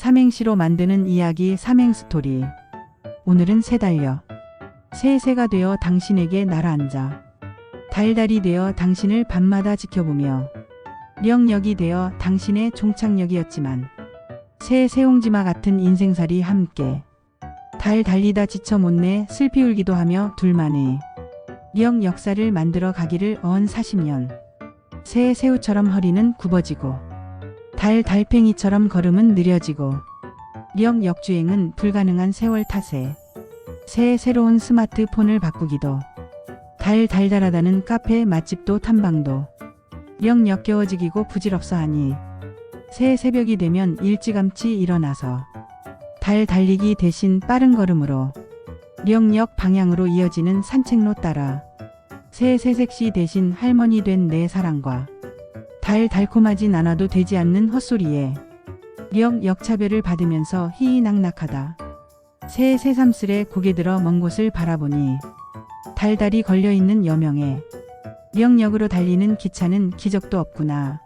삼행시로 만드는 이야기 삼행 스토리. 오늘은 새 달려. 새새가 되어 당신에게 날아앉아. 달달이 되어 당신을 밤마다 지켜보며. 령역이 되어 당신의 종착역이었지만. 새 새옹지마 같은 인생살이 함께. 달 달리다 지쳐 못내 슬피 울기도 하며 둘만의 령 역사를 만들어 가기를 언 40년. 새 새우처럼 허리는 굽어지고 달 달팽이처럼 걸음은 느려지고 령 역주행은 불가능한 세월 탓에 새 새로운 스마트폰을 바꾸기도 달 달달하다는 카페 맛집도 탐방도 령 역겨워지기고 부질없어 하니 새 새벽이 되면 일찌감치 일어나서 달 달리기 대신 빠른 걸음으로 령역 방향으로 이어지는 산책로 따라 새 새색시 대신 할머니 된 내 사랑과 달 달콤하진 않아도 되지 않는 헛소리에 령 역차별을 받으면서 희희낙낙하다. 새 새삼스레 고개 들어 먼 곳을 바라보니 달달이 걸려있는 여명에 령역으로 달리는 기차는 기적도 없구나.